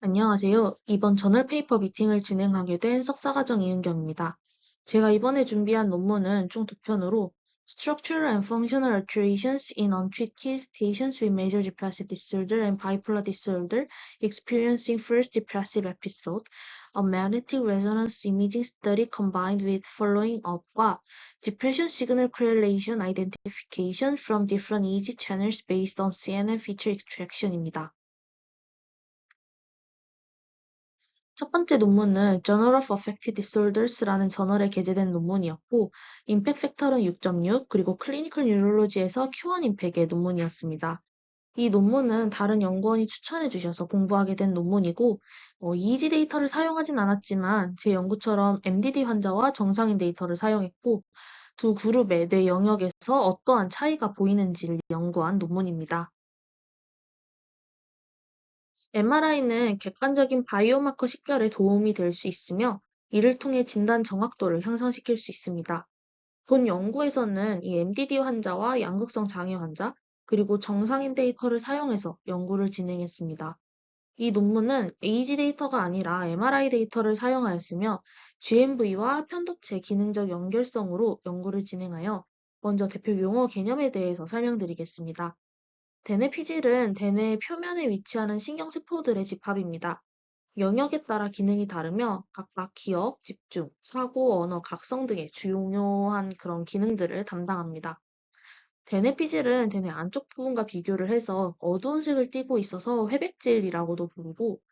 안녕하세요. 이번 저널 페이퍼 미팅을 진행하게 된 석사과정 이은경입니다. 제가 이번에 준비한 논문은 총 두 편으로 Structural and Functional Alterations in Untreated Patients with Major Depressive Disorder and Bipolar Disorder Experiencing First Depressive Episode, a Magnetic Resonance Imaging Study combined with Following Up과 Depression Signal Correlation Identification from Different EEG Channels Based on CNN Feature Extraction입니다. 첫 번째 논문은 Journal of Affective Disorders라는 저널에 게재된 논문이었고, 임팩 팩터는 6.6, 그리고 클리니컬 뉴럴로지에서 Q1 임팩의 논문이었습니다. 이 논문은 다른 연구원이 추천해 주셔서 공부하게 된 논문이고, 어, EEG 데이터를 사용하진 않았지만 제 연구처럼 MDD 환자와 정상인 데이터를 사용했고, 두 그룹의 뇌 영역에서 어떠한 차이가 보이는지를 연구한 논문입니다. MRI는 객관적인 바이오마커 식별에 도움이 될 수 있으며 이를 통해 진단 정확도를 향상시킬 수 있습니다. 본 연구에서는 이 MDD 환자와 양극성 장애 환자, 그리고 정상인 데이터를 사용해서 연구를 진행했습니다. 이 논문은 AG 데이터가 아니라 MRI 데이터를 사용하였으며 GMV와 편도체 기능적 연결성으로 연구를 진행하여 먼저 대표 용어 개념에 대해서 설명드리겠습니다. 대뇌 피질은 대뇌의 표면에 위치하는 신경세포들의 집합입니다. 영역에 따라 기능이 다르며 각각 기억, 집중, 사고, 언어, 각성 등의 중요한 그런 기능들을 담당합니다. 대뇌 피질은 대뇌 안쪽 부분과 비교를 해서 어두운 색을 띠고 있어서 회백질이라고도 부르고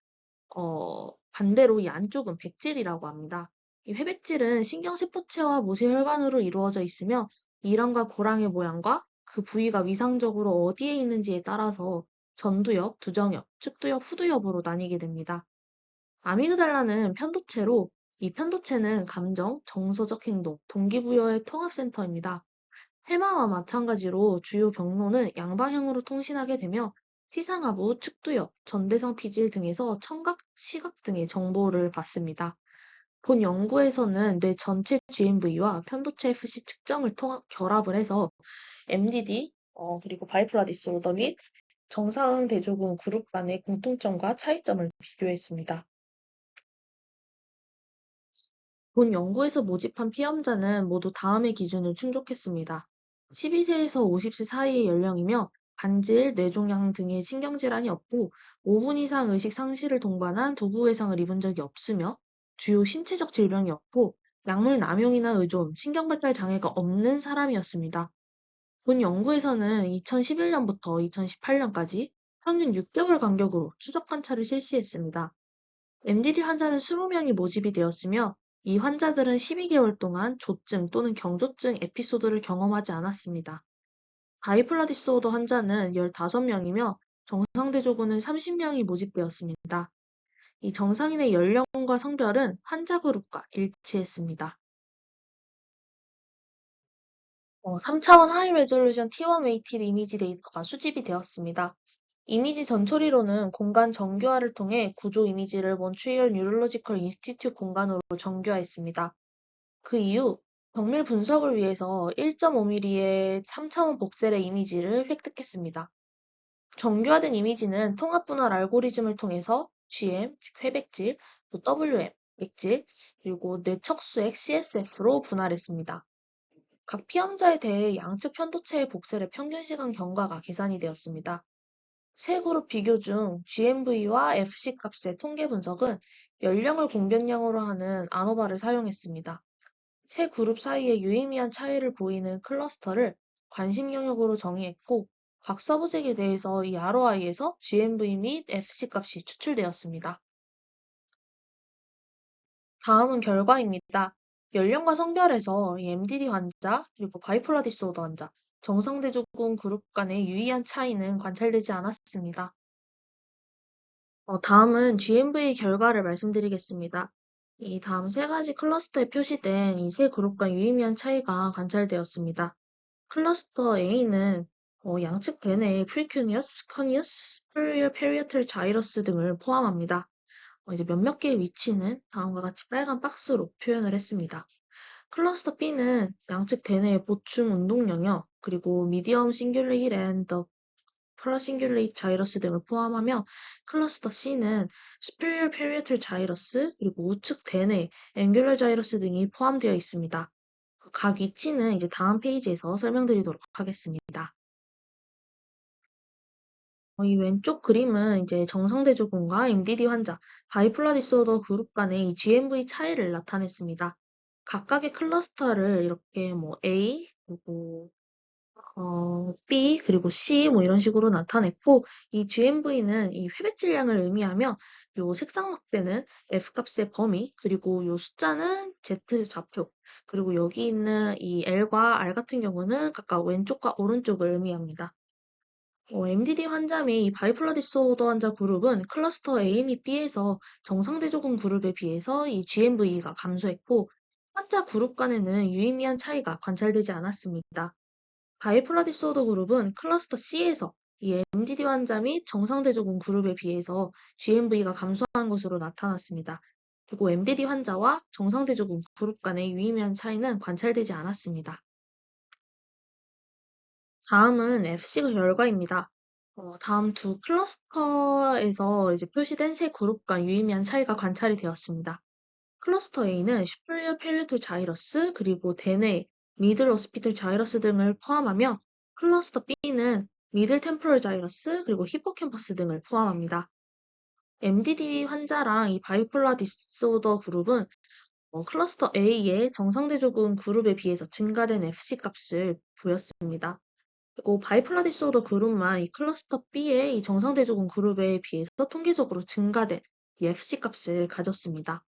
어, 반대로 이 안쪽은 백질이라고 합니다. 이 회백질은 신경세포체와 모세혈관으로 이루어져 있으며 이랑과 고랑의 모양과 그 부위가 위상적으로 어디에 있는지에 따라서 전두엽, 두정엽, 측두엽, 후두엽으로 나뉘게 됩니다. 아미그달라는 편도체로 이 편도체는 감정, 정서적 행동, 동기부여의 통합센터입니다. 해마와 마찬가지로 주요 경로는 양방향으로 통신하게 되며 시상하부, 측두엽, 전대성 피질 등에서 청각, 시각 등의 정보를 받습니다. 본 연구에서는 뇌 전체 GMV와 편도체 FC 측정을 통합 결합을 해서 MDD, 어, 그리고 바이폴라 디소더 및 정상 대조군 그룹 간의 공통점과 차이점을 비교했습니다. 본 연구에서 모집한 피험자는 모두 다음의 기준을 충족했습니다. 12세에서 50세 사이의 연령이며 간질, 뇌종양 등의 신경질환이 없고 5분 이상 의식 상실을 동반한 두부 외상을 입은 적이 없으며 주요 신체적 질병이 없고 약물 남용이나 의존, 신경발달 장애가 없는 사람이었습니다. 본 연구에서는 2011년부터 2018년까지 평균 6개월 간격으로 추적 관찰을 실시했습니다. MDD 환자는 20명이 모집이 되었으며 이 환자들은 12개월 동안 조증 또는 경조증 에피소드를 경험하지 않았습니다. 바이폴라 디스오더 환자는 15명이며 정상대조군은 30명이 모집되었습니다. 이 정상인의 연령과 성별은 환자 그룹과 일치했습니다. 어, 3차원 하이 레졸루션 T1 웨이티드 이미지 데이터가 수집이 되었습니다. 이미지 전처리로는 공간 정교화를 통해 구조 이미지를 몬트리얼 뉴럴로지컬 인스티튜 공간으로 정교화했습니다. 그 이후 정밀 분석을 위해서 1.5mm의 3차원 복셀의 이미지를 획득했습니다. 정교화된 이미지는 통합 분할 알고리즘을 통해서 GM, 즉 회백질, 또 WM, 맥질, 그리고 뇌척수액 CSF로 분할했습니다. 각 피험자에 대해 양측 편도체의 복셀의 평균 시간 경과가 계산이 되었습니다. 세 그룹 비교 중 GMV와 FC 값의 통계 분석은 연령을 공변량으로 하는 아노바를 사용했습니다. 세 그룹 사이에 유의미한 차이를 보이는 클러스터를 관심 영역으로 정의했고 각 서브젝에 대해서 이 ROI에서 GMV 및 FC 값이 추출되었습니다. 다음은 결과입니다. 연령과 성별에서 MDD 환자, 그리고 바이폴라 디소더 환자, 정상대조군 그룹 간의 유의한 차이는 관찰되지 않았습니다. 어, 다음은 GMV 결과를 말씀드리겠습니다. 이 다음 세 가지 클러스터에 표시된 이 세 그룹 간 유의미한 차이가 관찰되었습니다. 클러스터 A는 어, 양측 대뇌의 프리큐니어스, 커니어스, 페리어 페리어틀 자이러스 등을 포함합니다. 어, 이제 몇몇 개의 위치는 다음과 같이 빨간 박스로 표현을 했습니다. 클러스터 B는 양측 대뇌의 보충 운동 영역, 그리고 미디엄 싱귤레 힐 앤더 Parasingulate Gyrus 등을 포함하며 클러스터 C는 Superior Parietal Gyrus 그리고 우측 대뇌 Angular Gyrus 등이 포함되어 있습니다. 각 위치는 이제 다음 페이지에서 설명드리도록 하겠습니다. 어, 이 왼쪽 그림은 이제 정상대조군과 MDD 환자, 바이폴라 디소더 그룹 간의 이 GMV 차이를 나타냈습니다. 각각의 클러스터를 이렇게 뭐 A, 그리고 어, B, 그리고 C 뭐 이런 식으로 나타냈고 이 GMV는 이 회백 질량을 의미하며 요 색상 막대는 F 값의 범위, 그리고 요 숫자는 Z 좌표, 그리고 여기 있는 이 L과 R 같은 경우는 각각 왼쪽과 오른쪽을 의미합니다. 어, MDD 환자 및 바이폴러 디소더 환자 그룹은 클러스터 A 및 B에서 정상대조군 그룹에 비해서 이 GMV가 감소했고 환자 그룹 간에는 유의미한 차이가 관찰되지 않았습니다. 바이폴러 디소더 그룹은 클러스터 C에서 이 MDD 환자 및 정상대조군 그룹에 비해서 GMV가 감소한 것으로 나타났습니다. 그리고 MDD 환자와 정상대조군 그룹 간의 유의미한 차이는 관찰되지 않았습니다. 다음은 FC 결과입니다. 어, 다음 두 클러스터에서 이제 표시된 세 그룹 간 유의미한 차이가 관찰이 되었습니다. 클러스터 A는 Superior Palatal Gyrus 그리고 대뇌, Middle Occipital Gyrus 등을 포함하며 클러스터 B는 Middle Temporal Gyrus 그리고 히포캠퍼스 등을 포함합니다. MDD 환자랑 이 바이폴라 디소더 그룹은 어, 클러스터 A의 정상대조군 그룹에 비해서 증가된 FC 값을 보였습니다. 그리고 바이폴라 디소더 그룹만 이 클러스터 B의 이 정상대조군 그룹에 비해서 통계적으로 증가된 이 FC 값을 가졌습니다.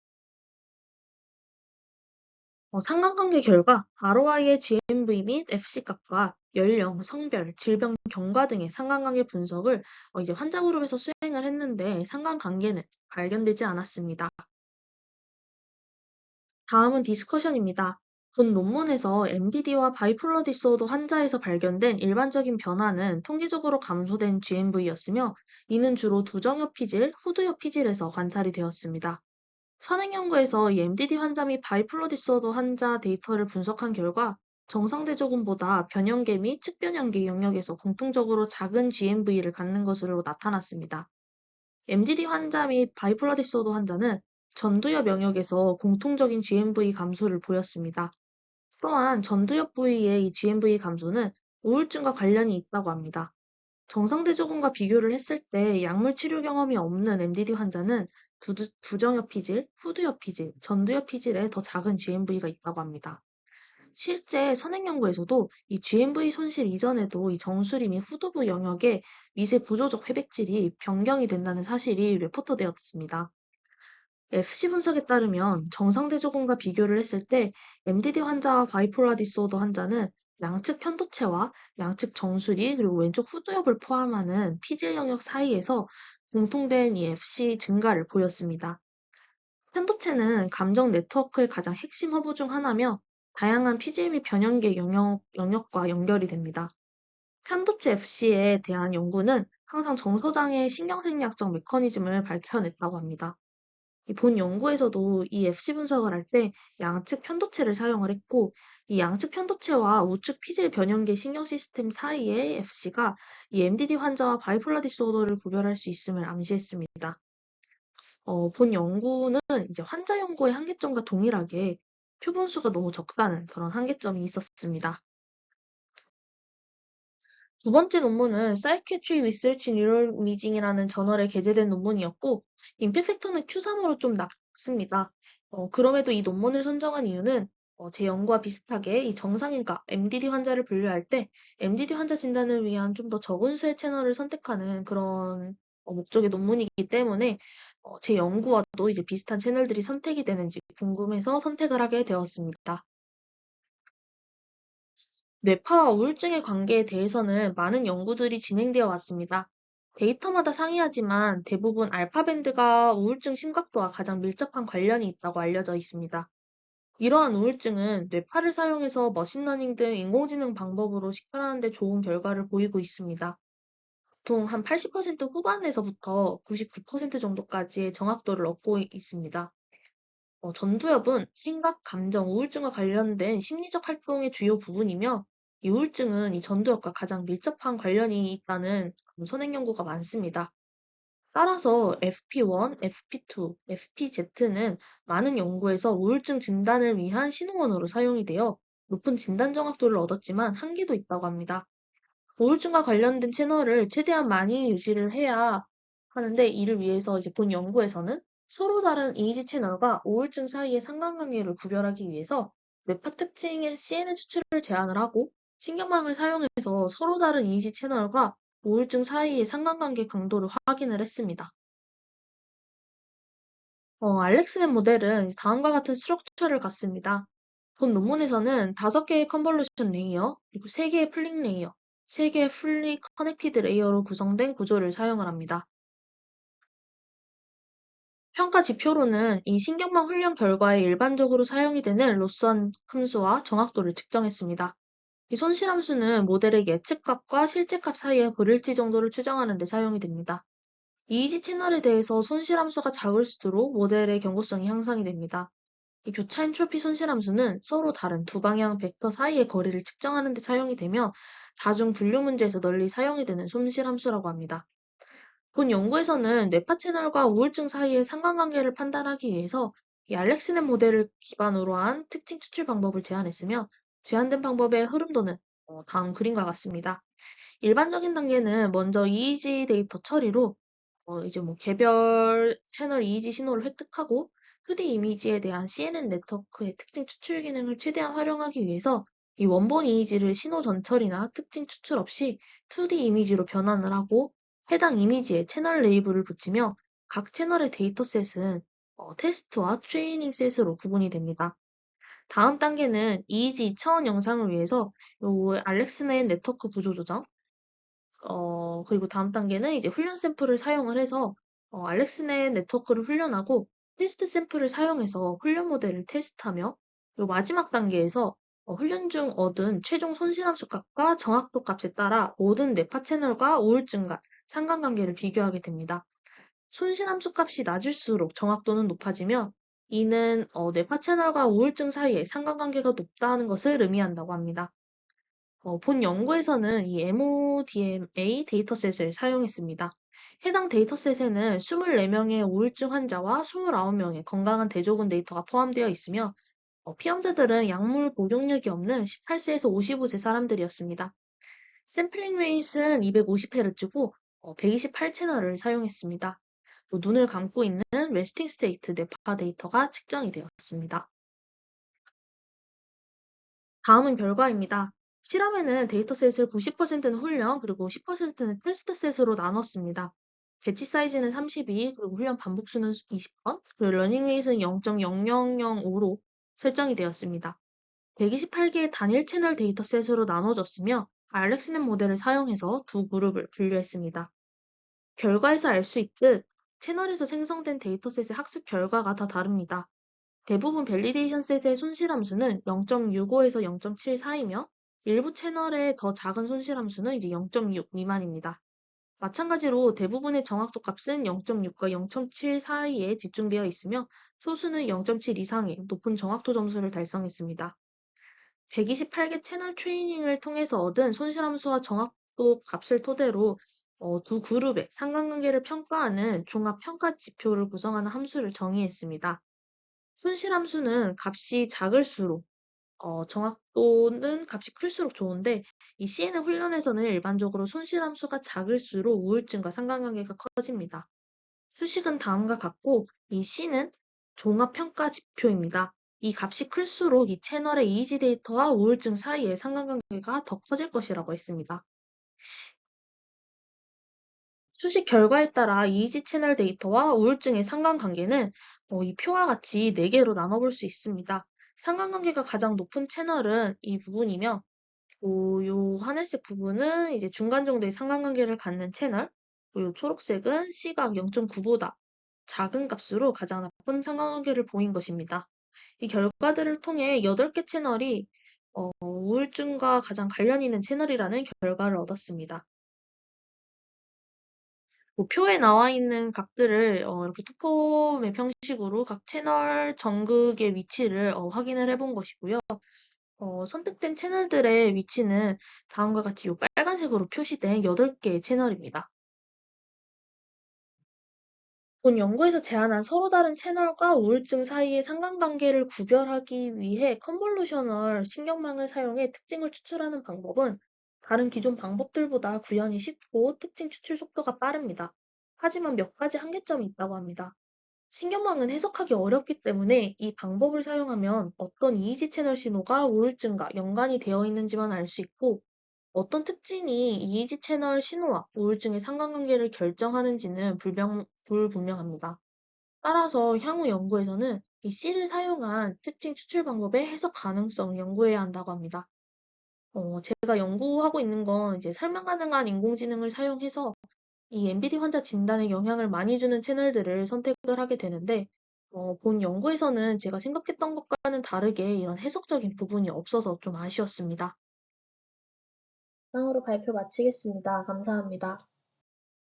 어, 상관관계 결과 ROI의 GMV 및 FC 값과 연령, 성별, 질병 경과 등의 상관관계 분석을 어, 이제 환자 그룹에서 수행을 했는데 상관관계는 발견되지 않았습니다. 다음은 디스커션입니다. 본 논문에서 MDD와 바이폴러 디소더 환자에서 발견된 일반적인 변화는 통계적으로 감소된 GMV였으며 이는 주로 두정엽 피질, 후두엽 피질에서 관찰이 되었습니다. 선행 연구에서 이 MDD 환자 및 바이폴러 디소더 환자 데이터를 분석한 결과 정상대조군보다 변형계 및 측변형계 영역에서 공통적으로 작은 GMV를 갖는 것으로 나타났습니다. MDD 환자 및 바이폴러 디소더 환자는 전두엽 영역에서 공통적인 GMV 감소를 보였습니다. 또한 전두엽 부위의 이 GMV 감소는 우울증과 관련이 있다고 합니다. 정상대조군과 비교를 했을 때 약물 치료 경험이 없는 MDD 환자는 부두, 부정엽 피질, 후두엽 피질, 전두엽 피질에 더 작은 GMV가 있다고 합니다. 실제 선행 연구에서도 이 GMV 손실 이전에도 이 정수리 및 후두부 영역에 미세 구조적 회백질이 변경이 된다는 사실이 레포터되었습니다. FC 분석에 따르면 정상대조군과 비교를 했을 때 MDD 환자와 바이폴라 디소더 환자는 양측 편도체와 양측 정수리 그리고 왼쪽 후두엽을 포함하는 피질 영역 사이에서 공통된 이 FC 증가를 보였습니다. 편도체는 감정 네트워크의 가장 핵심 허브 중 하나며 다양한 피질 및 변형계 영역, 영역과 연결이 됩니다. 편도체 FC에 대한 연구는 항상 정서장애 신경생리학적 메커니즘을 밝혀냈다고 합니다. 본 연구에서도 이 FC 분석을 할 때 양측 편도체를 사용을 했고 이 양측 편도체와 우측 피질 변형계 신경 시스템 사이의 FC가 이 MDD 환자와 바이폴라 디소더를 구별할 수 있음을 암시했습니다. 어, 본 연구는 이제 환자 연구의 한계점과 동일하게 표본수가 너무 적다는 그런 한계점이 있었습니다. 두 번째 논문은 Psychiatry Research Neural Imaging이라는 저널에 게재된 논문이었고 임팩트는 Q3으로 좀 낮습니다. 어, 그럼에도 이 논문을 선정한 이유는 어, 제 연구와 비슷하게 이 정상인과 MDD 환자를 분류할 때 MDD 환자 진단을 위한 좀 더 적은 수의 채널을 선택하는 그런 어, 목적의 논문이기 때문에 어, 제 연구와도 이제 비슷한 채널들이 선택이 되는지 궁금해서 선택을 하게 되었습니다. 뇌파와 우울증의 관계에 대해서는 많은 연구들이 진행되어 왔습니다. 데이터마다 상이하지만 대부분 알파밴드가 우울증 심각도와 가장 밀접한 관련이 있다고 알려져 있습니다. 이러한 우울증은 뇌파를 사용해서 머신러닝 등 인공지능 방법으로 식별하는 데 좋은 결과를 보이고 있습니다. 보통 한 80% 후반에서부터 99% 정도까지의 정확도를 얻고 있습니다. 어, 전두엽은 생각, 감정, 우울증과 관련된 심리적 활동의 주요 부분이며 이 우울증은 이 전두엽과 가장 밀접한 관련이 있다는 선행 연구가 많습니다. 따라서 FP1, FP2, FPZ는 많은 연구에서 우울증 진단을 위한 신호원으로 사용이 되어 높은 진단 정확도를 얻었지만 한계도 있다고 합니다. 우울증과 관련된 채널을 최대한 많이 유지를 해야 하는데 이를 위해서 이제 본 연구에서는 서로 다른 EEG 채널과 우울증 사이의 상관관계를 구별하기 위해서 뇌파 특징의 CNN 추출을 제한을 하고 신경망을 사용해서 서로 다른 EEG 채널과 우울증 사이의 상관관계 강도를 확인을 했습니다. 어, 알렉스넷 모델은 다음과 같은 스트럭처를 갖습니다. 본 논문에서는 다섯 개의 컨볼루션 레이어, 그리고 세 개의 플링 레이어, 세 개의 풀리 커넥티드 레이어로 구성된 구조를 사용을 합니다. 평가 지표로는 이 신경망 훈련 결과에 일반적으로 사용이 되는 로선 함수와 정확도를 측정했습니다. 이 손실 함수는 모델의 예측값과 실제값 사이의 불일치 정도를 추정하는 데 사용이 됩니다. 이이지 채널에 대해서 손실 함수가 작을수록 모델의 경고성이 향상이 됩니다. 이 교차 엔트로피 손실 함수는 서로 다른 두 방향 벡터 사이의 거리를 측정하는 데 사용이 되며 다중 분류 문제에서 널리 사용이 되는 손실 함수라고 합니다. 본 연구에서는 뇌파 채널과 우울증 사이의 상관관계를 판단하기 위해서 이 알렉스넷 모델을 기반으로 한 특징 추출 방법을 제안했으며 제한된 방법의 흐름도는 어, 다음 그림과 같습니다. 일반적인 단계는 먼저 EEG 데이터 처리로 어, 이제 뭐 개별 채널 EEG 신호를 획득하고 2D 이미지에 대한 CNN 네트워크의 특징 추출 기능을 최대한 활용하기 위해서 이 원본 EEG를 신호 전처리나 특징 추출 없이 2D 이미지로 변환을 하고 해당 이미지에 채널 레이블을 붙이며 각 채널의 데이터셋은 어, 테스트와 트레이닝 셋으로 구분이 됩니다. 다음 단계는 EEG 2차원 영상을 위해서 요 알렉스넷 네트워크 구조 조정, 어, 그리고 다음 단계는 이제 훈련 샘플을 사용을 해서 어, 알렉스넷 네트워크를 훈련하고 테스트 샘플을 사용해서 훈련 모델을 테스트하며 요 마지막 단계에서 어, 훈련 중 얻은 최종 손실함수 값과 정확도 값에 따라 모든 뇌파 채널과 우울증 간 상관관계를 비교하게 됩니다. 손실함수 값이 낮을수록 정확도는 높아지며 이는 어, 뇌파 채널과 우울증 사이에 상관관계가 높다는 것을 의미한다고 합니다. 어, 본 연구에서는 이 MODMA 데이터셋을 사용했습니다. 해당 데이터셋에는 24명의 우울증 환자와 29명의 건강한 대조군 데이터가 포함되어 있으며 어, 피험자들은 약물 복용력이 없는 18세에서 55세 사람들이었습니다. 샘플링 레이스는 250Hz고 128 채널을 사용했습니다. 또 눈을 감고 있는 레스팅 스테이트 뇌파 데이터가 측정이 되었습니다. 다음은 결과입니다. 실험에는 데이터셋을 90%는 훈련, 그리고 10%는 테스트셋으로 나눴습니다. 배치 사이즈는 32, 그리고 훈련 반복수는 20번, 그리고 러닝 레이스는 0.0005로 설정이 되었습니다. 128개의 단일 채널 데이터셋으로 나눠졌으며 알렉스넷 모델을 사용해서 두 그룹을 분류했습니다. 결과에서 알 수 있듯 채널에서 생성된 데이터셋의 학습 결과가 다 다릅니다. 대부분 밸리데이션 셋의 손실 함수는 0.65에서 0.7 사이며 일부 채널의 더 작은 손실 함수는 이제 0.6 미만입니다. 마찬가지로 대부분의 정확도 값은 0.6과 0.7 사이에 집중되어 있으며 소수는 0.7 이상의 높은 정확도 점수를 달성했습니다. 128개 채널 트레이닝을 통해서 얻은 손실함수와 정확도 값을 토대로 어, 두 그룹의 상관관계를 평가하는 종합평가 지표를 구성하는 함수를 정의했습니다. 손실함수는 값이 작을수록 어, 정확도는 값이 클수록 좋은데 이 CNN 훈련에서는 일반적으로 손실함수가 작을수록 우울증과 상관관계가 커집니다. 수식은 다음과 같고 이 C는 종합평가 지표입니다. 이 값이 클수록 이 채널의 이지 데이터와 우울증 사이의 상관관계가 더 커질 것이라고 했습니다. 수식 결과에 따라 이지 채널 데이터와 우울증의 상관관계는 어, 이 표와 같이 4개로 나눠볼 수 있습니다. 상관관계가 가장 높은 채널은 이 부분이며 요, 요 하늘색 부분은 이제 중간 정도의 상관관계를 갖는 채널 그리고 초록색은 C가 0.9보다 작은 값으로 가장 나쁜 상관관계를 보인 것입니다. 이 결과들을 통해 8개 채널이 어, 우울증과 가장 관련 있는 채널이라는 결과를 얻었습니다. 뭐 표에 나와 있는 각들을 어, 이렇게 투폼의 형식으로 각 채널 정극의 위치를 어, 확인을 해본 것이고요. 어, 선택된 채널들의 위치는 다음과 같이 이 빨간색으로 표시된 8개의 채널입니다. 본 연구에서 제안한 서로 다른 채널과 우울증 사이의 상관관계를 구별하기 위해 컨볼루셔널 신경망을 사용해 특징을 추출하는 방법은 다른 기존 방법들보다 구현이 쉽고 특징 추출 속도가 빠릅니다. 하지만 몇 가지 한계점이 있다고 합니다. 신경망은 해석하기 어렵기 때문에 이 방법을 사용하면 어떤 이이지 채널 신호가 우울증과 연관이 되어 있는지만 알 수 있고 어떤 특징이 이이지 채널 신호와 우울증의 상관관계를 결정하는지는 불명, 불분명합니다. 따라서 향후 연구에서는 이 C를 사용한 특징 추출 방법의 해석 가능성을 연구해야 한다고 합니다. 어, 제가 연구하고 있는 건 이제 설명 가능한 인공지능을 사용해서 이 MBD 환자 진단에 영향을 많이 주는 채널들을 선택을 하게 되는데, 어, 본 연구에서는 제가 생각했던 것과는 다르게 이런 해석적인 부분이 없어서 좀 아쉬웠습니다. 이상으로 발표 마치겠습니다. 감사합니다.